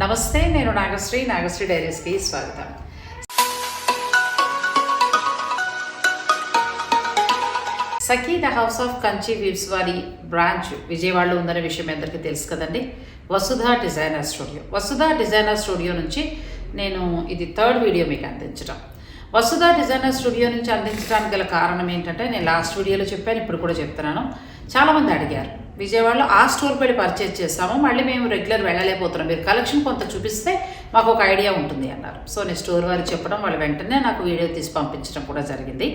నమస్తే నేను నాగశ్రీ నాగశ్రీ డైరీస్కి స్వాగతం. Sakhi the house of Kanchi weaves వారి బ్రాంచ్ విజయవాడలో ఉందనే విషయం అందరికీ తెలుసు కదండి. Vasudha designer studio. Vasudha designer studio నుంచి నేను ఇది థర్డ్ వీడియో మీకు అందించడం. వసుధ డిజైనర్ స్టూడియో నుంచి అందించడానికి గల కారణం ఏంటంటే నేను లాస్ట్ వీడియోలో చెప్పాను ఇప్పుడు కూడా చెప్తున్నాను. చాలామంది అడిగారు విజయవాడలో ఆ స్టోర్ పెట్టి పర్చేజ్ చేస్తాము మళ్ళీ మేము రెగ్యులర్ వెళ్ళలేకపోతున్నాం. మీరు కలెక్షన్ కొంత చూపిస్తే మాకు ఒక ఐడియా ఉంటుంది అన్నారు. సో నేను స్టోర్ వారికి చెప్పడం వాళ్ళు వెంటనే నాకు వీడియో తీసి పంపించడం కూడా జరిగింది.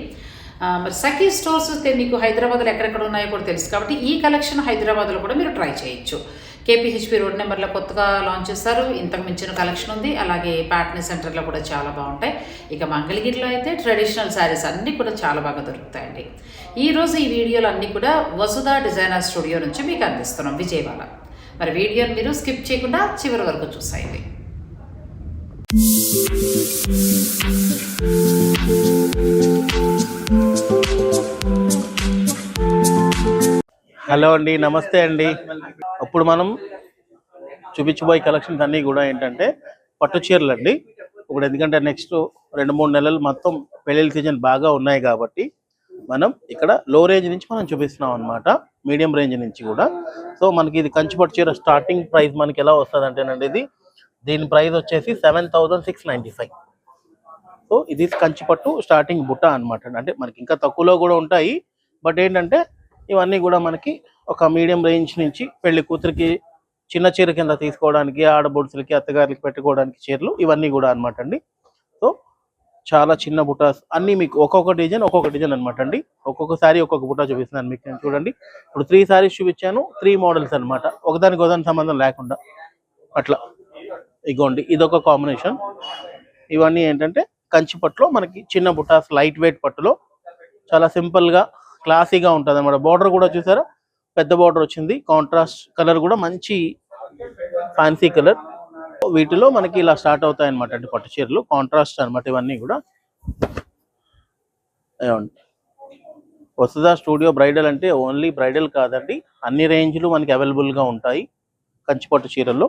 మరి సఖీ స్టోర్స్ మీకు హైదరాబాద్లో ఎక్కడెక్కడ ఉన్నాయో కూడా తెలుసు కాబట్టి ఈ కలెక్షన్ హైదరాబాద్లో కూడా మీరు ట్రై చేయొచ్చు. కేపీహెచ్పి రోడ్ నెంబర్లో కొత్తగా లాంచ్ చేస్తారు ఇంతకు మించిన కలెక్షన్ ఉంది. అలాగే ప్యాటర్నీ సెంటర్లో కూడా చాలా బాగుంటాయి. ఇక మంగళగిరిలో అయితే ట్రెడిషనల్ శారీస్ అన్నీ కూడా చాలా బాగా దొరుకుతాయండి. ఈరోజు ఈ వీడియోలు అన్నీ కూడా వసుధ డిజైనర్ స్టూడియో నుంచి మీకు అందిస్తున్నాం. విజయవాడ. మరి వీడియోని మీరు స్కిప్ చేయకుండా చివరి వరకు చూసాయండి. హలో అండి నమస్తే అండి. ఇప్పుడు మనం చూపించబోయే కలెక్షన్స్ అన్నీ కూడా ఏంటంటే పట్టు చీరలు అండి. ఇప్పుడు ఎందుకంటే నెక్స్ట్ రెండు మూడు నెలలు మొత్తం పెళ్ళిళ్ళ సీజన్ బాగా ఉన్నాయి కాబట్టి మనం ఇక్కడ లో రేంజ్ నుంచి మనం చూపిస్తున్నాం అన్నమాట. మీడియం రేంజ్ నుంచి కూడా. సో మనకి ఇది కంచి పట్టు చీర స్టార్టింగ్ ప్రైస్ మనకి ఎలా వస్తుంది అంటేనండి ఇది. దీని ప్రైస్ వచ్చేసి సెవెన్ సిక్స్ ఫైవ్ సో ఇది కంచిపట్టు స్టార్టింగ్ బుట్ట అనమాట అంటే మనకి ఇంకా తక్కువలో కూడా ఉంటాయి. బట్ ఏంటంటే ఇవన్నీ కూడా మనకి ఒక మీడియం రేంజ్ నుంచి పెళ్ళి కూతురికి చిన్న చీర కింద తీసుకోవడానికి ఆడబొడుసులకి అత్తగారికి పెట్టుకోవడానికి చీరలు ఇవన్నీ కూడా అనమాట అండి. సో చాలా చిన్న బుటాస్ అన్ని మీకు ఒక్కొక్క డిజైన్ ఒక్కొక్క డిజైన్ అనమాట అండి. ఒక్కొక్క సారీ ఒక్కొక్క బుటా చూపిస్తున్నాను మీకు నేను చూడండి. ఇప్పుడు త్రీ సారీస్ చూపించాను త్రీ మోడల్స్ అనమాట ఒకదానికి ఒకదాని సంబంధం లేకుండా అట్లా. ఇగోండి ఇదొక కాంబినేషన్. ఇవన్నీ ఏంటంటే కంచి పట్టులో మనకి చిన్న బుటాస్ లైట్ వెయిట్ పట్టులో చాలా సింపుల్గా క్లాసీగా ఉంటుంది అనమాట బార్డర్ కూడా చూసారా? పెద్ద బార్డర్ వచ్చింది. కాంట్రాస్ట్ కలర్ కూడా మంచి ఫ్యాన్సీ కలర్ వీటిలో మనకి ఇలా స్టార్ట్ అవుతాయి అనమాట అంటే పట్టు చీరలు. కాంట్రాస్ట్ అనమాట ఇవన్నీ కూడా. ఏమండి? వసుదా స్టూడియో బ్రైడల్ అంటే ఓన్లీ బ్రైడల్ కాదండి. అన్ని రేంజ్లు మనకి అవైలబుల్గా ఉంటాయి కంచి పట్టు చీరల్లో.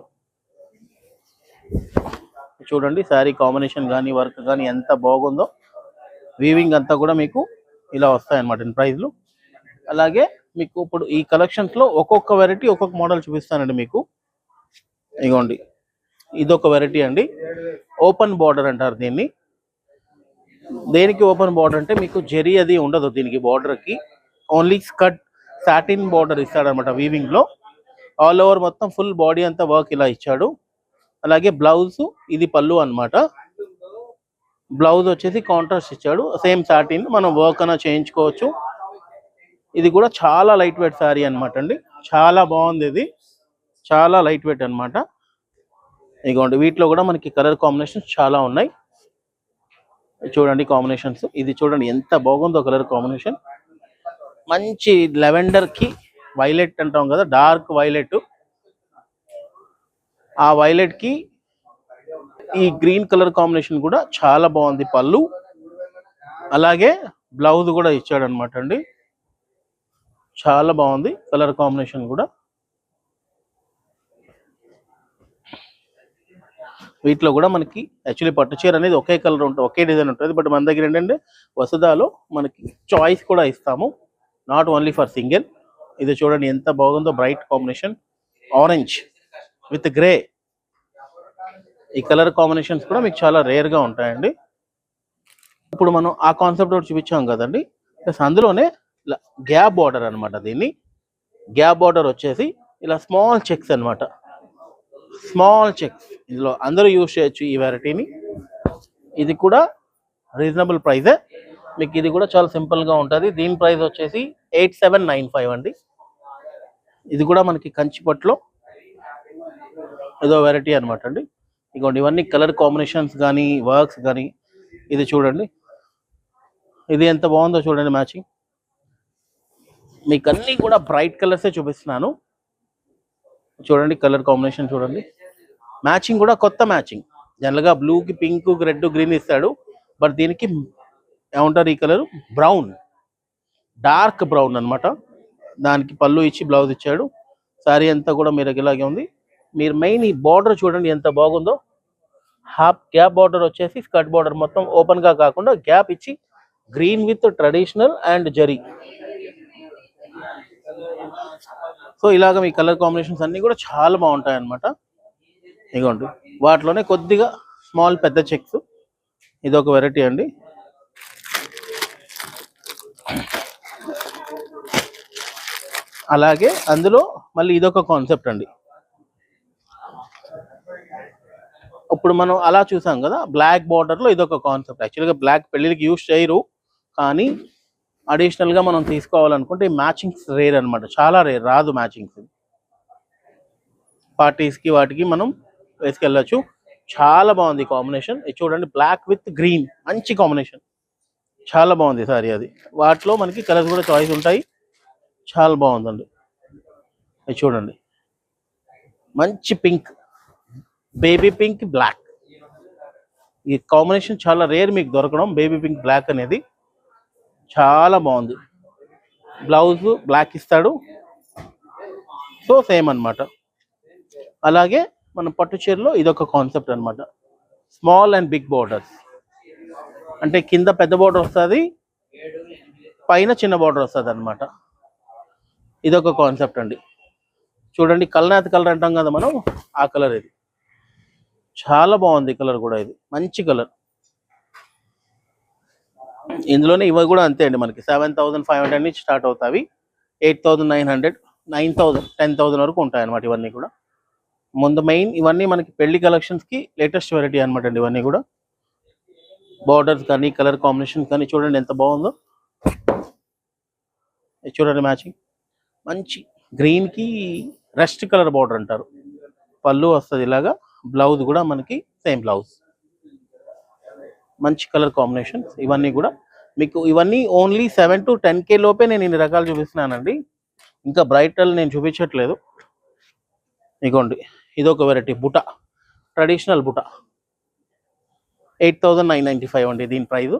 చూడండి శారీ కాంబినేషన్ కానీ వర్క్ కానీ ఎంత బాగుందో. వీవింగ్ అంతా కూడా మీకు ఇలా వస్తాయి అన్నమాట ప్రైజ్లు అలాగే మీకు ఇప్పుడు ఈ కలెక్షన్స్లో ఒక్కొక్క వెరైటీ ఒక్కొక్క మోడల్ చూపిస్తానండి మీకు. ఇగోండి. ఇదొక వెరైటీ అండి. ఓపెన్ బార్డర్ అంటారు దీన్ని. దేనికి ఓపెన్ బార్డర్ అంటే మీకు జెరీ అది ఉండదు దీనికి బార్డర్కి కి. ఓన్లీ స్కట్ సాటిన్ బార్డర్ ఇస్తాడనమాట వీవింగ్లో ఆల్ ఓవర్ మొత్తం ఫుల్ బాడీ అంతా వర్క్ ఇలా ఇచ్చాడు. అలాగే బ్లౌజ్ ఇది పళ్ళు అన్నమాట. బ్లౌజ్ వచ్చేసి కాంట్రాస్ట్ ఇచ్చాడు. సేమ్ సాటిన్ మనం వర్క్ అన్న చేయించుకోవచ్చు. ఇది కూడా చాలా లైట్ వెయిట్ శారీ అనమాట అండి. చాలా బాగుంది ఇది. చాలా లైట్ వెయిట్ అన్నమాట. ఇదిగోండి వీటిలో కూడా మనకి కలర్ కాంబినేషన్స్ చాలా ఉన్నాయి. చూడండి కాంబినేషన్స్ ఇది చూడండి ఎంత బాగుందో కలర్ కాంబినేషన్ మంచి లెవెండర్కి వైలెట్ అంటాం కదా డార్క్ వైలెట్ ఆ వైలెట్కి ఈ గ్రీన్ కలర్ కాంబినేషన్ కూడా చాలా బాగుంది పళ్ళు. అలాగే బ్లౌజ్ కూడా ఇచ్చాడు అనమాట అండి. చాలా బాగుంది కలర్ కాంబినేషన్ కూడా. వీటిలో కూడా మనకి యాక్చువల్లీ పట్టు చీర అనేది ఒకే కలర్ ఉంటుంది ఒకే డిజైన్ ఉంటుంది. బట్ మన దగ్గర ఏంటంటే వసదాలో మనకి చాయిస్ కూడా ఇస్తాము. నాట్ ఓన్లీ ఫర్ సింగిల్ ఇది చూడండి ఎంత బాగుందో bright combination. Orange with grey ఈ కలర్ కాంబినేషన్స్ కూడా మీకు చాలా రేర్గా ఉంటాయండి. ఇప్పుడు మనం ఆ కాన్సెప్ట్ ఒకటి చూపించాం కదండి. ప్లస్ అందులోనే ఇలా గ్యాప్ బార్డర్ అన్నమాట దీన్ని. గ్యాప్ బార్డర్ వచ్చేసి ఇలా స్మాల్ చెక్స్ అన్నమాట. స్మాల్ చెక్స్ ఇందులో అందరూ యూజ్ చేయొచ్చు ఈ వెరైటీని ఇది కూడా రీజనబుల్ ప్రైజే మీకు ఇది కూడా చాలా సింపుల్గా ఉంటుంది. దీని ప్రైస్ వచ్చేసి ఎయిట్ సెవెన్ నైన్ ఫైవ్ అండి. ఇది కూడా మనకి కంచిపట్లో ఏదో వెరైటీ అనమాట అండి. ఇగోండి ఇవన్నీ కలర్ కాంబినేషన్స్ కానీ వర్క్స్ కానీ ఇది చూడండి. ఇది ఎంత బాగుందో చూడండి మ్యాచింగ్. మీకు అన్ని కూడా బ్రైట్ కలర్సే చూపిస్తున్నాను. చూడండి కలర్ కాంబినేషన్ చూడండి. మ్యాచింగ్ కూడా కొత్త మ్యాచింగ్. జనరల్గా బ్లూకి పింక్ రెడ్ గ్రీన్ ఇస్తాడు. బట్ దీనికి ఏమంటారు ఈ కలర్? బ్రౌన్. డార్క్ బ్రౌన్ అన్నమాట. దానికి పళ్ళు ఇచ్చి బ్లౌజ్ ఇచ్చాడు. శారీ అంతా కూడా మీరు ఇలాగే ఉంది. మీరు మెయిన్ ఈ బార్డర్ చూడండి ఎంత బాగుందో. హాఫ్ గ్యాప్ బార్డర్ వచ్చేసి స్కర్ట్ బార్డర్ మొత్తం ఓపెన్గా కాకుండా గ్యాప్ ఇచ్చి green with traditional and zari. So ఇలాగ మీ కలర్ కాంబినేషన్స్ అన్ని కూడా చాలా బాగుంటాయి అన్నమాట ఇగోండి వాటిలోనే కొద్దిగా స్మాల్ పెద్ద చెక్స్ ఇది ఒక వెరైటీ అండి. అలాగే అందులో మళ్ళీ ఇదొక కాన్సెప్ట్ అండి. ఇప్పుడు మనం అలా చూసాం కదా బ్లాక్ బార్డర్లో ఇదొక కాన్సెప్ట్ యాక్చువల్గా బ్లాక్ పెళ్ళిళ్ళకి యూజ్ చేయరు కానీ అడిషనల్గా మనం తీసుకోవాలనుకుంటే మ్యాచింగ్స్ రేర్ అన్నమాట. చాలా రేర్ రాదు మ్యాచింగ్స్ పార్టీస్కి వాటికి మనం వేసుకెళ్ళచ్చు. చాలా బాగుంది కాంబినేషన్ ఇది చూడండి బ్లాక్ విత్ గ్రీన్ మంచి కాంబినేషన్ చాలా బాగుంది సారీ అది. వాటిలో మనకి కలర్స్ కూడా చాయిస్ ఉంటాయి. చాలా బాగుందండి. ఇది చూడండి. మంచి పింక్ బేబీ పింక్ బ్లాక్ ఈ కాంబినేషన్ చాలా రేర్ మీకు దొరకడం. బేబీ పింక్ బ్లాక్ అనేది చాలా బాగుంది. బ్లౌజ్ బ్లాక్ ఇస్తాడు. సో సేమ్ అన్నమాట. అలాగే మన పట్టు చీరలో ఇదొక కాన్సెప్ట్ అనమాట స్మాల్ అండ్ బిగ్ బోర్డర్స్ అంటే కింద పెద్ద బోర్డర్ వస్తుంది. పైన చిన్న బోర్డర్ వస్తుంది అనమాట ఇదొక కాన్సెప్ట్ అండి. చూడండి కల్నాథ్ కలర్ అంటాం కదా మనం ఆ కలర్ ఇది. చాలా బాగుంది కలర్ కూడా ఇది. మంచి కలర్. ఇందులోనే ఇవి కూడా అంతే అండి మనకి. సెవెన్ థౌసండ్ ఫైవ్ హండ్రెడ్ నుంచి స్టార్ట్ అవుతాయి. Eight thousand nine hundred nine thousand ten thousand వరకు ఉంటాయి అనమాట ఇవన్నీ కూడా. ముందు మెయిన్ ఇవన్నీ మనకి పెళ్ళి కలెక్షన్స్కి లేటెస్ట్ వెరైటీ అనమాట అండి ఇవన్నీ కూడా. బార్డర్స్ కానీ కలర్ కాంబినేషన్ కానీ చూడండి ఎంత బాగుందో. ఇది చూడండి మ్యాచింగ్ మంచి గ్రీన్కి రెస్ట్ కలర్ బార్డర్ అంటారు. పళ్ళు వస్తుంది ఇలాగా. బ్లౌజ్ కూడా మనకి సేమ్ బ్లౌజ్. మంచి కలర్ కాంబినేషన్స్ ఇవన్నీ కూడా మీకు ఇవన్నీ only seven to ten K లోపే నేను ఇన్ని రకాలు చూపిస్తున్నానండి. ఇంకా బ్రైటల్ నేను చూపించట్లేదు. ఇగోండి ఇదొక variety బుట. Traditional బుట. Eight thousand nine ninety five అండి దీని ప్రైస్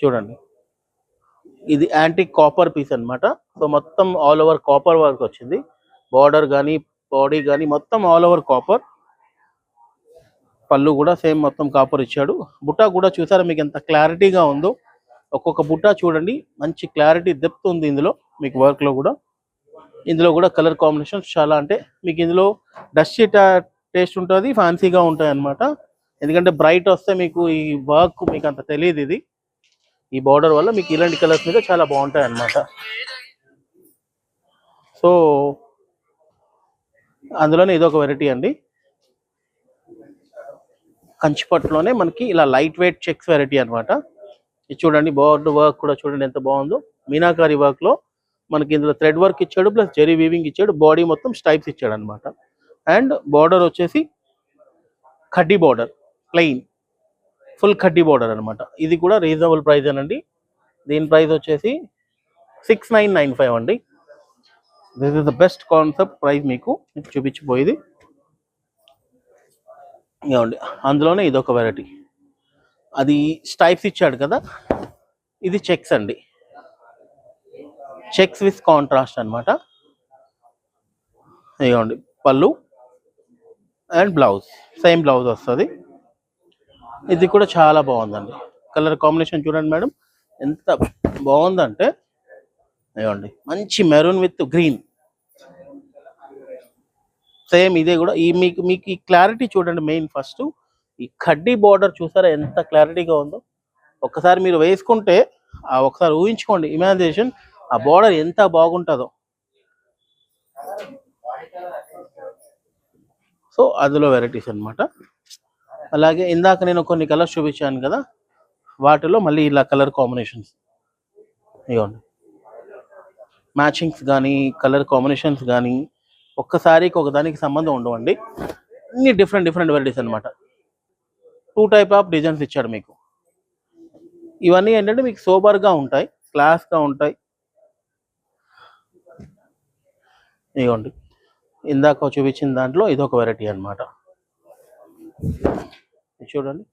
చూడండి. ఇది యాంటీ కాపర్ పీస్ అన్నమాట. సో మొత్తం ఆల్ ఓవర్ కాపర్ వర్క్ వచ్చింది. బార్డర్ కానీ బాడీ కానీ మొత్తం ఆల్ ఓవర్ కాపర్ పళ్ళు కూడా సేమ్ మొత్తం కాపర్ ఇచ్చాడు. బుట్ట కూడా చూసారా మీకు ఎంత క్లారిటీగా ఉందో? ఒక్కొక్క బుట్ట చూడండి. మంచి క్లారిటీ డెప్త్ ఉంది ఇందులో. మీకు వర్క్లో కూడా. ఇందులో కూడా కలర్ కాంబినేషన్స్ చాలా అంటే మీకు ఇందులో డస్ట్ టేస్ట్ ఉంటుంది ఫ్యాన్సీగా ఉంటాయి అన్నమాట. ఎందుకంటే బ్రైట్ వస్తే మీకు ఈ వర్క్ మీకు అంత తెలియదు ఇది. ఈ బార్డర్ వల్ల మీకు ఇలాంటి కలర్స్ మీద చాలా బాగుంటాయి అన్నమాట. సో అందులోనే ఇదొక వెరైటీ అండి. కంచిపట్టులోనే మనకి ఇలా లైట్ వెయిట్ చెక్స్ వెరైటీ అన్నమాట. ఇది చూడండి బోర్డు వర్క్ కూడా చూడండి ఎంత బాగుందో. మీనాకారి వర్క్లో మనకి ఇందులో థ్రెడ్ వర్క్ ఇచ్చాడు ప్లస్ జెరీ వీవింగ్ ఇచ్చాడు బాడీ మొత్తం స్టైప్స్ ఇచ్చాడు అనమాట అండ్ బార్డర్ వచ్చేసి కడ్డీ బార్డర్ ప్లెయిన్ ఫుల్ కడ్డీ బార్డర్ అన్నమాట. ఇది కూడా రీజనబుల్ ప్రైస్ అనండి దీని ప్రైస్ వచ్చేసి సిక్స్ నైన్ నైన్ ఫైవ్ అండి. This is the best concept price మీకు చూపించిపోయేది ఇవ్వండి అందులోనే ఇదొక వెరైటీ అది స్టైప్స్ ఇచ్చాడు కదా ఇది చెక్స్ అండి. చెక్స్ విత్ కాంట్రాస్ట్ అనమాట ఇవ్వండి పళ్ళు అండ్ బ్లౌజ్ సేమ్ బ్లౌజ్ వస్తుంది. ఇది కూడా చాలా బాగుందండి. కలర్ కాంబినేషన్ చూడండి మేడం ఎంత బాగుందంటే ఇవ్వండి మంచి మెరూన్ విత్ గ్రీన్. సేమ్ ఇదే కూడా. ఈ మీకు మీకు ఈ క్లారిటీ చూడండి మెయిన్ ఫస్ట్. ఈ కడ్డీ బార్డర్ చూసారా ఎంత క్లారిటీగా ఉందో? ఒక్కసారి మీరు వేసుకుంటే ఆ ఒకసారి ఊహించుకోండి. ఇమాజినేషన్ ఆ బార్డర్ ఎంత బాగుంటుందో. సో అందులో వెరైటీస్ అన్నమాట. అలాగే ఇందాక నేను కొన్ని కలర్స్ చూపించాను కదా. వాటిలో మళ్ళీ ఇలా కలర్ కాంబినేషన్స్. ఇవ్వండి మ్యాచింగ్స్ కానీ కలర్ కాంబినేషన్స్ కానీ ఒక్కసారికి ఒకదానికి సంబంధం ఉండవండి. అన్ని డిఫరెంట్ డిఫరెంట్ వెరైటీస్ అనమాట టూ టైప్ ఆఫ్ డిజైన్స్ ఇచ్చాడు మీకు. ఇవన్నీ ఏంటంటే మీకు సోబర్గా ఉంటాయి క్లాస్గా ఉంటాయి. ఇదిగోండి. ఇందాక చూపించిన దాంట్లో ఇదొక వెరైటీ అనమాట చూడండి.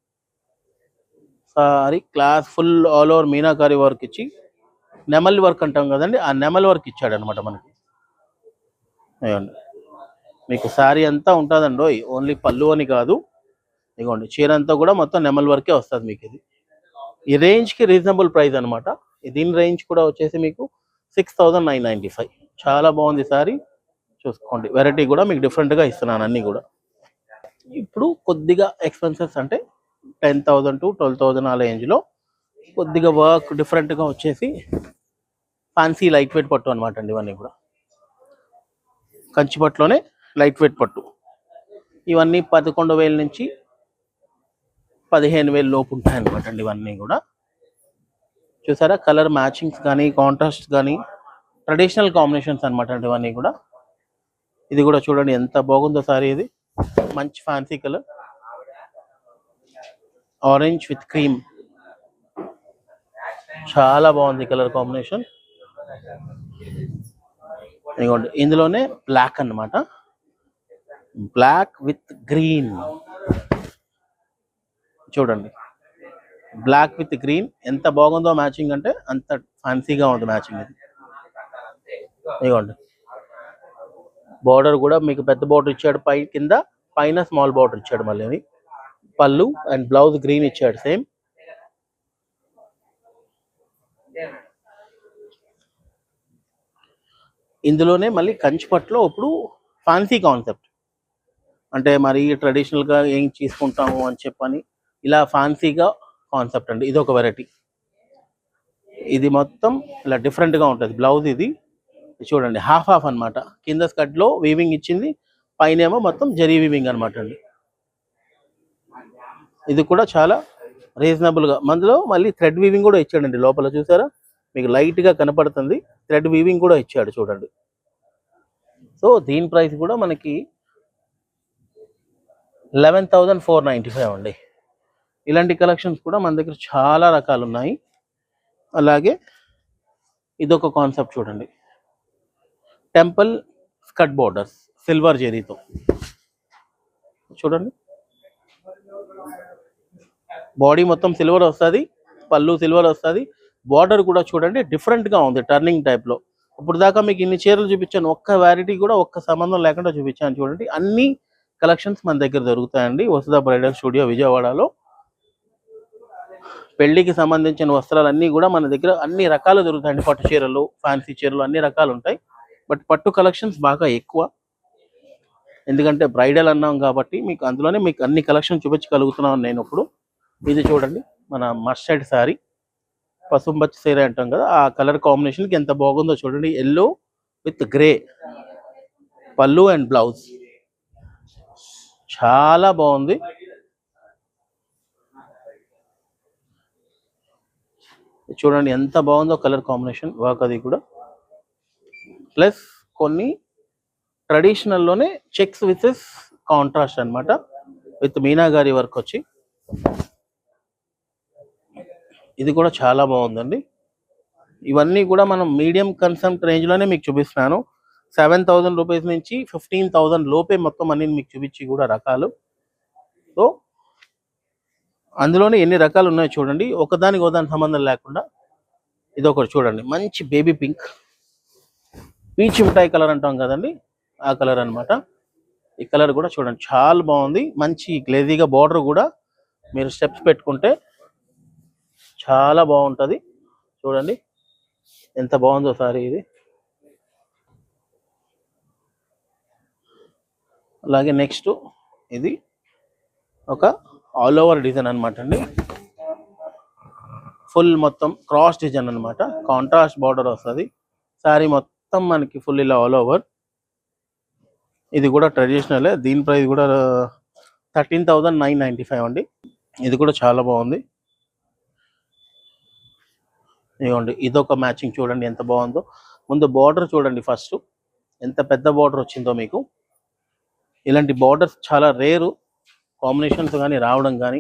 Sari class full all over Meenakari work ఇచ్చి నెమల్ వర్క్ అంటాం కదండి ఆ నెమల్ వర్క్ ఇచ్చాడు అనమాట మనకి. ఇవ్వండి మీకు శారీ అంతా ఉంటుందండి ఓన్లీ పళ్ళు అని కాదు. ఇదిగోండి చీర అంతా కూడా మొత్తం నెమల్ వరకే వస్తుంది మీకు ఇది ఈ రేంజ్కి రీజనబుల్ ప్రైస్ అనమాట. దీని రేంజ్ కూడా వచ్చేసి మీకు సిక్స్ థౌజండ్ నైన్ ఫైవ్. చాలా బాగుంది సారీ చూసుకోండి వెరైటీ కూడా మీకు డిఫరెంట్గా ఇస్తున్నాను అన్నీ కూడా. ఇప్పుడు కొద్దిగా ఎక్స్పెన్సెస్ అంటే ten thousand to twelve thousand ఆ రేంజ్లో కొద్దిగా వర్క్ డిఫరెంట్గా వచ్చేసి ఫ్యాన్సీ లైట్ వెయిట్ పట్టు అనమాట అండి ఇవన్నీ కూడా. కంచి పట్టులోనే లైట్ వెయిట్ పట్టు. ఇవన్నీ పదకొండు వేల నుంచి పదిహేను వేలు లోపు ఉంటాయి అనమాట అండి ఇవన్నీ కూడా. చూసారా? కలర్ మ్యాచింగ్స్ కానీ కాంట్రాస్ట్ కానీ ట్రెడిషనల్ కాంబినేషన్స్ అనమాట అండి ఇవన్నీ కూడా. ఇది కూడా చూడండి ఎంత బాగుందో సారీ ఇది. మంచి fancy colour. Orange with cream. చాలా బాగుంది కలర్ కాంబినేషన్. ఇదిగోండి ఇందులోనే బ్లాక్ అన్నమాట. బ్లాక్ విత్ గ్రీన్ చూడండి. బ్లాక్ విత్ గ్రీన్ ఎంత బాగుందో మ్యాచింగ్ అంటే అంత ఫ్యాన్సీగా ఉంది మ్యాచింగ్ ఇది. ఇదిగోండి. బార్డర్ కూడా మీకు పెద్ద బార్డర్ ఇచ్చాడు పై కింద పైన స్మాల్ బార్డర్ ఇచ్చాడు మళ్ళీ. పళ్ళు అండ్ బ్లౌజ్ గ్రీన్ ఇచ్చాడు సేమ్ ఇందులోనే మళ్ళీ కంచిపట్లో ఇప్పుడు ఫ్యాన్సీ కాన్సెప్ట్ అంటే మరి ట్రెడిషనల్గా ఏం తీసుకుంటాము అని చెప్పని ఇలా ఫ్యాన్సీగా కాన్సెప్ట్ అండి. ఇది ఒక వెరైటీ ఇది మొత్తం ఇలా డిఫరెంట్గా ఉంటుంది. బ్లౌజ్ ఇది. చూడండి హాఫ్ హాఫ్ అన్నమాట. కింద స్కట్లో వీవింగ్ ఇచ్చింది పైన ఏమో మొత్తం జరీ వీవింగ్ అనమాట అండి. ఇది కూడా చాలా రీజనబుల్గా అందులో మళ్ళీ థ్రెడ్ వీవింగ్ కూడా ఇచ్చాడండి లోపల చూసారా? మీకు లైట్గా కనపడుతుంది. థ్రెడ్ వీవింగ్ కూడా ఇచ్చాడు చూడండి. సో దీని ప్రైస్ కూడా మనకి eleven thousand four ninety five అండి. ఇలాంటి కలెక్షన్స్ కూడా మన దగ్గర చాలా రకాలు ఉన్నాయి అలాగే ఇదొక కాన్సెప్ట్ చూడండి. టెంపుల్ స్కట్ బోర్డర్స్ సిల్వర్ జెరీతో. చూడండి. బాడీ మొత్తం సిల్వర్ వస్తుంది పళ్ళు సిల్వర్ వస్తుంది బార్డర్ కూడా చూడండి డిఫరెంట్గా ఉంది టర్నింగ్లో. ఇప్పుడు దాకా మీకు ఇన్ని చీరలు చూపించాను ఒక్క వ్యారిటీ కూడా ఒక్క సంబంధం లేకుండా చూపించాను చూడండి. అన్ని కలెక్షన్స్ మన దగ్గర దొరుకుతాయండి. వసుధ బ్రైడల్ స్టూడియో విజయవాడలో. పెళ్ళికి సంబంధించిన వస్త్రాలన్నీ కూడా మన దగ్గర అన్ని రకాలు దొరుకుతాయండి. పట్టు చీరలు ఫ్యాన్సీ చీరలు అన్ని రకాలు ఉంటాయి. బట్ పట్టు కలెక్షన్స్ బాగా ఎక్కువ. ఎందుకంటే బ్రైడల్ అన్నాం కాబట్టి మీకు అందులోనే మీకు అన్ని కలెక్షన్ చూపించగలుగుతున్నాను నేను ఇప్పుడు. ఇది చూడండి మన మస్టర్డ్ శారీ పసుంబచ్చి సీర అంటాం కదా ఆ కలర్ కాంబినేషన్కి ఎంత బాగుందో చూడండి. ఎల్లో విత్ గ్రే పళ్ళు అండ్ బ్లౌజ్ చాలా బాగుంది. చూడండి ఎంత బాగుందో కలర్ కాంబినేషన్ వర్క్ అది కూడా. ప్లస్ కొన్ని ట్రెడిషనల్లోనే చెక్స్ విత్ కాంట్రాస్ట్ అన్నమాట. విత్ మీనా గారి వర్క్ వచ్చి. ఇది కూడా చాలా బాగుందండి. ఇవన్నీ కూడా మనం మీడియం కన్సెప్ట్ రేంజ్లోనే మీకు చూపిస్తున్నాను. సెవెన్ థౌజండ్ రూపీస్ నుంచి ఫిఫ్టీన్ థౌజండ్ లోపే మొత్తం అన్ని మీకు చూపించి కూడా రకాలు. సో అందులోనే ఎన్ని రకాలు ఉన్నాయో చూడండి. ఒకదానికి ఒకదానికి సంబంధం లేకుండా ఇది ఒకటి చూడండి. మంచి బేబీ పింక్. పీచ్ మిఠాయి కలర్ అంటాం కదండి. ఆ కలర్ అన్నమాట. ఈ కలర్ కూడా చూడండి. చాలా బాగుంది. మంచి గ్లేజీగా బార్డర్ కూడా మీరు స్టెప్స్ పెట్టుకుంటే చాలా బాగుంటుంది. చూడండి. ఎంత బాగుందో సారీ ఇది. అలాగే నెక్స్ట్ ఇది ఒక ఆల్ ఓవర్ డిజైన్ అనమాట అండి. ఫుల్ మొత్తం క్రాస్ డిజైన్ అన్నమాట. కాంట్రాస్ట్ బార్డర్ వస్తుంది. సారీ మొత్తం మనకి ఫుల్ ఇలా ఆల్ ఓవర్. ఇది కూడా ట్రెడిషనల్ దీని ప్రైస్ కూడా thirteen thousand nine ninety five అండి. ఇది కూడా చాలా బాగుంది. ఇదిగోండి ఇదొక మ్యాచింగ్ చూడండి ఎంత బాగుందో. ముందు బార్డర్ చూడండి ఫస్ట్. ఎంత పెద్ద బార్డర్ వచ్చిందో మీకు. ఇలాంటి బార్డర్స్ చాలా రేరు. కాంబినేషన్స్ కానీ రావడం కానీ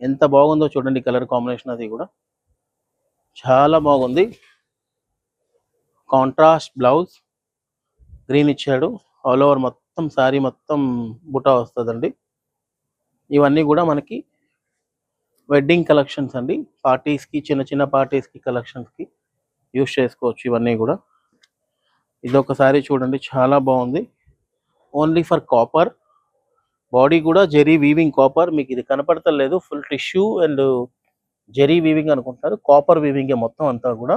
ఎంత బాగుందో చూడండి కలర్ కాంబినేషన్ అది కూడా. చాలా బాగుంది. Contrast blouse. గ్రీన్ ఇచ్చాడు. ఆల్ ఓవర్ మొత్తం సారీ మొత్తం బుటా వస్తుందండి. ఇవన్నీ కూడా మనకి వెడ్డింగ్ కలెక్షన్స్ అండి. పార్టీస్కి చిన్న చిన్న పార్టీస్కి కలెక్షన్స్కి యూస్ చేసుకోవచ్చు ఇవన్నీ కూడా. ఇది ఒకసారి చూడండి చాలా బాగుంది. ఓన్లీ ఫర్ కాపర్ బాడీ కూడా జెరీ వీవింగ్ కాపర్ మీకు ఇది కనపడతలేదు full tissue and zari weaving అనుకుంటారు. కాపర్ వీవింగే మొత్తం అంతా కూడా.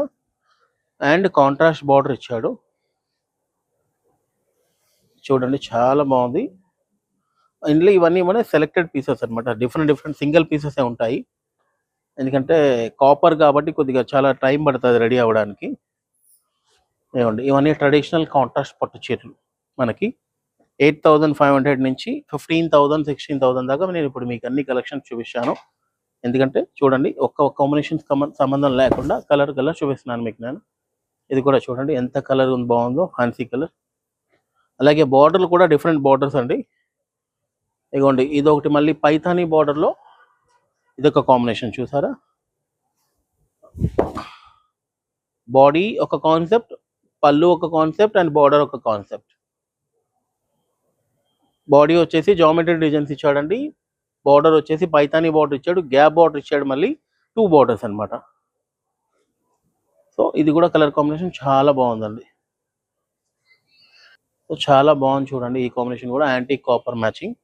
అండ్ కాంట్రాస్ట్ బార్డర్ ఇచ్చాడు. చూడండి చాలా బాగుంది. ఇందులో ఇవన్నీ మన సెలెక్టెడ్ పీసెస్ అన్నమాట. డిఫరెంట్ డిఫరెంట్ సింగిల్ పీసెస్ ఉంటాయి. ఎందుకంటే కాపర్ కాబట్టి కొద్దిగా చాలా టైం పడుతుంది రెడీ అవ్వడానికి. ఏమండి? ఇవన్నీ ట్రెడిషనల్ కాంట్రాస్ట్ పట్టు చీరలు మనకి. ఎయిట్ థౌజండ్ ఫైవ్ హండ్రెడ్ నుంచి ఫిఫ్టీన్ థౌజండ్ సిక్స్టీన్ థౌజండ్ దాకా నేను ఇప్పుడు మీకు అన్ని కలెక్షన్స్ చూపిస్తాను. ఎందుకంటే చూడండి ఒక్క కాంబినేషన్ సంబంధం లేకుండా కలర్ కలర్ చూపిస్తున్నాను మీకు నేను. ఇది కూడా చూడండి ఎంత కలర్ ఉంది బాగుందో ఫ్యాన్సీ కలర్ అలాగే బార్డర్లు కూడా డిఫరెంట్ బార్డర్స్ అండి. ఇగోండి ఇది ఒకటి మళ్ళీ పైథానీ బార్డర్లో ఇదొక కాంబినేషన్ చూసారా? బాడీ ఒక కాన్సెప్ట్ పళ్ళు ఒక కాన్సెప్ట్ అండ్ బార్డర్ ఒక కాన్సెప్ట్. బాడీ వచ్చేసి జామెట్రీ డిజైన్స్ ఇచ్చాడండి. బార్డర్ వచ్చేసి పైతానీ బార్డర్ ఇచ్చాడు గ్యాప్ బార్డర్ ఇచ్చాడు మళ్ళీ టూ బార్డర్స్ అన్నమాట. సో ఇది కూడా కలర్ కాంబినేషన్ చాలా బాగుందండి. సో చాలా బాగుంది చూడండి ఈ కాంబినేషన్ కూడా యాంటీ కాపర్ మ్యాచింగ్.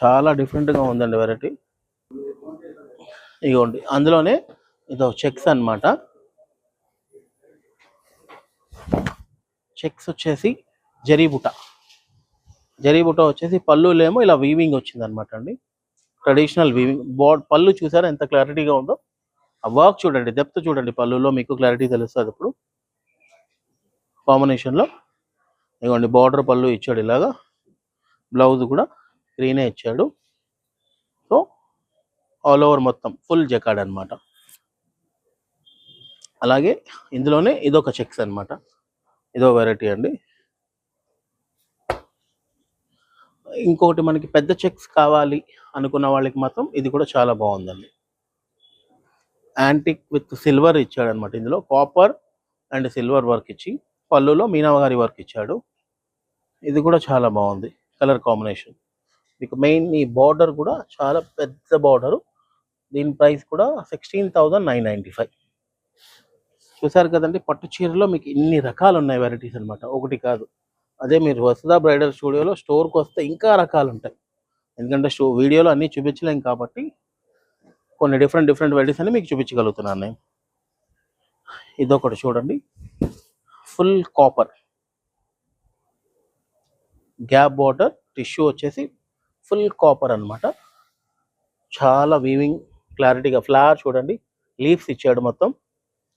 చాలా డిఫరెంట్గా ఉందండి వెరైటీ. ఇగోండి అందులోనే ఇదో చెక్స్ అన్నమాట. చెక్స్ వచ్చేసి జరీబుట జరీబుట వచ్చేసి పళ్ళులేమో ఇలా వీవింగ్ వచ్చింది అనమాట అండి. ట్రెడిషనల్ వీవింగ్ బోర్డ్ పళ్ళు చూసారా ఎంత క్లారిటీగా ఉందో? ఆ వర్క్ చూడండి డెప్త్ చూడండి పళ్ళులో మీకు క్లారిటీ తెలుస్తుంది ఇప్పుడు. కాంబినేషన్లో ఇగోండి బార్డర్ పళ్ళు ఇచ్చాడు ఇలాగా. బ్లౌజ్ కూడా. గ్రీనే ఇచ్చాడు. సో ఆల్ ఓవర్ మొత్తం ఫుల్ జకాడ్ అన్నమాట. అలాగే ఇందులోనే ఇదొక చెక్స్ అన్నమాట. ఇదో వెరైటీ అండి. ఇంకొకటి మనకి పెద్ద చెక్స్ కావాలి అనుకున్న వాళ్ళకి మాత్రం ఇది కూడా చాలా బాగుందండి. యాంటిక్ విత్ సిల్వర్ ఇచ్చాడు అనమాట ఇందులో. కాపర్ అండ్ సిల్వర్ వర్క్ ఇచ్చి పళ్ళులో మీనావగారి వర్క్ ఇచ్చాడు. ఇది కూడా చాలా బాగుంది. Colour combination. మీకు మెయిన్ ఈ బార్డర్ కూడా చాలా పెద్ద బార్డరు. దీని ప్రైస్ కూడా sixteen thousand nine ninety five. చూసారు కదండి పట్టు చీరలో మీకు ఇన్ని రకాలు ఉన్నాయి వెరైటీస్ అనమాట ఒకటి కాదు. అదే మీరు వసుదా బ్రైడల్ స్టూడియోలో స్టోర్కి వస్తే ఇంకా రకాలు ఉంటాయి ఎందుకంటే స్టో వీడియోలో అన్నీ చూపించలేం కాబట్టి కొన్ని డిఫరెంట్ డిఫరెంట్ వెరైటీస్ అని మీకు చూపించగలుగుతున్నాను నేను. ఇదొకటి చూడండి. Full copper. Gap border tissue వచ్చేసి ఫుల్ కాపర్ అన్నమాట. చాలా వీవింగ్ క్లారిటీగా ఫ్లవర్ చూడండి. లీవ్స్ ఇచ్చాడు మొత్తం.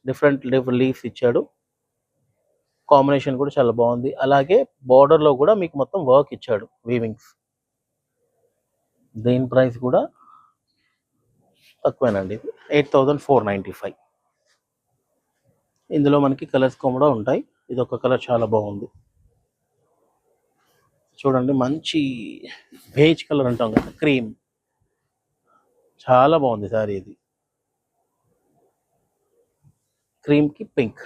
డిఫరెంట్ డిఫరెంట్ లీవ్స్ ఇచ్చాడు. కాంబినేషన్ కూడా చాలా బాగుంది. అలాగే బార్డర్లో కూడా మీకు మొత్తం వర్క్ ఇచ్చాడు వీవింగ్స్. దీని ప్రైస్ కూడా తక్కువేనండి. Eight thousand four ninety five. ఇందులో మనకి కలర్స్ కూడా ఉంటాయి. ఇది ఒక కలర్ చాలా బాగుంది. చూడండి మంచి బేజ్ కలర్ అంటాం కదా క్రీమ్. చాలా బాగుంది సారీ ఇది. క్రీమ్కి పింక్.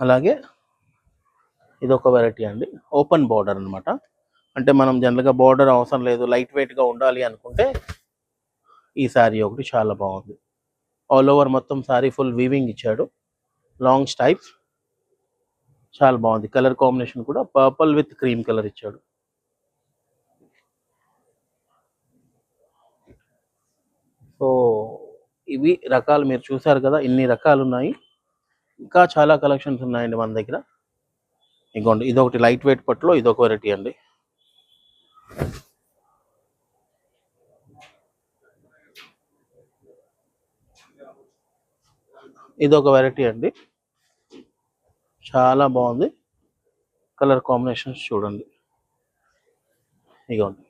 అలాగే ఇది ఒక వెరైటీ అండి ఓపెన్ బార్డర్ అన్నమాట. అంటే మనం జనరల్గా బార్డర్ అవసరం లేదు లైట్ వెయిట్గా ఉండాలి అనుకుంటే ఈ శారీ ఒకటి చాలా బాగుంది. ఆల్ ఓవర్ మొత్తం శారీ ఫుల్ వీవింగ్ ఇచ్చాడు. లాంగ్ స్టైప్స్ చాలా బాగుంది. కలర్ కాంబినేషన్ కూడా పర్పుల్ విత్ క్రీమ్ కలర్ ఇచ్చాడు. సో ఇవి రకాలు మీరు చూసారు కదా ఇన్ని రకాలు ఉన్నాయి ఇంకా చాలా కలెక్షన్స్ ఉన్నాయండి మన దగ్గర. ఇంకోండి ఇదొకటి లైట్ వెయిట్ పట్టులో ఇదొక వెరైటీ అండి. ఇదొక వెరైటీ అండి. చాలా బాగుంది. కలర్ కాంబినేషన్స్ చూడండి. ఇగోండి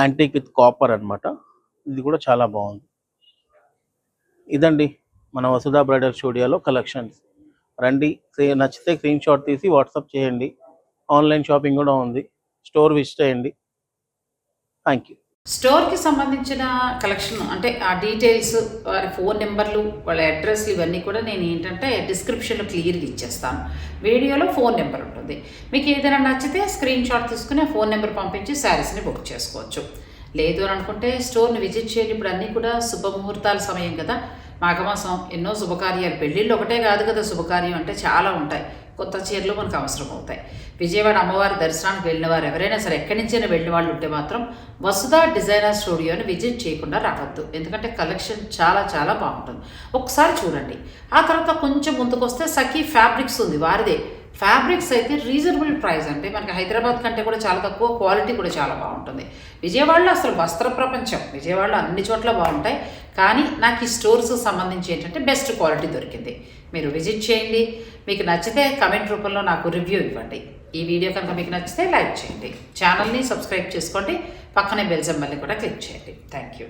యాంటీక్ విత్ కాపర్ అనమాట ఇది కూడా చాలా బాగుంది. ఇదండి మన వసుధా బ్రైడల్ స్టూడియోలో కలెక్షన్స్. రండి నచ్చితే స్క్రీన్ షాట్ తీసి వాట్సాప్ చేయండి. ఆన్లైన్ షాపింగ్ కూడా ఉంది. స్టోర్ విజిట్ చేయండి. థ్యాంక్ యూ స్టోర్కి సంబంధించిన కలెక్షన్ అంటే ఆ డీటెయిల్స్ వారి ఫోన్ నెంబర్లు వాళ్ళ అడ్రస్లు ఇవన్నీ కూడా నేను ఏంటంటే డిస్క్రిప్షన్లో క్లియర్గా ఇచ్చేస్తాను. వీడియోలో ఫోన్ నెంబర్ ఉంటుంది. మీకు ఏదైనా నచ్చితే స్క్రీన్ షాట్ తీసుకుని ఆ ఫోన్ నెంబర్ పంపించి శారీస్ని బుక్ చేసుకోవచ్చు. లేదు అని అనుకుంటే స్టోర్ని విజిట్ చేయండి. ఇప్పుడు అన్నీ కూడా శుభముహూర్తాల సమయం కదా. మాఘమాసం ఎన్నో శుభకార్యాలు. పెళ్ళిళ్ళు ఒకటే కాదు కదా శుభకార్యం అంటే చాలా ఉంటాయి. కొత్త చీరలు మనకు అవసరం అవుతాయి విజయవాడ అమ్మవారి దర్శనానికి వెళ్ళిన వారు ఎవరైనా సరే ఎక్కడి నుంచైనా వెళ్ళిన వాళ్ళు ఉంటే మాత్రం వసుదా డిజైనర్ స్టూడియోని విజిట్ చేయకుండా రావద్దు. ఎందుకంటే కలెక్షన్ చాలా చాలా బాగుంటుంది. ఒకసారి చూడండి. ఆ తర్వాత కొంచెం ముందుకు వస్తే సఖీ ఫ్యాబ్రిక్స్ ఉంది వారిదే. ఫ్యాబ్రిక్స్ అయితే రీజనబుల్ ప్రైస్ అంటే మనకి హైదరాబాద్ కంటే కూడా చాలా తక్కువ క్వాలిటీ కూడా చాలా బాగుంటుంది. విజయవాడలో అసలు వస్త్ర ప్రపంచం. విజయవాడలో అన్ని చోట్ల బాగుంటాయి. కానీ నాకు ఈ స్టోర్స్ సంబంధించి ఏంటంటే బెస్ట్ క్వాలిటీ దొరికింది. మీరు విజిట్ చేయండి. మీకు నచ్చితే కమెంట్ రూపంలో నాకు రివ్యూ ఇవ్వండి. ఈ వీడియో కనుక మీకు నచ్చితే లైక్ చేయండి. ఛానల్ని సబ్స్క్రైబ్ చేసుకోండి. పక్కనే బెల్ సింబల్ని కూడా క్లిక్ చేయండి. Thank you.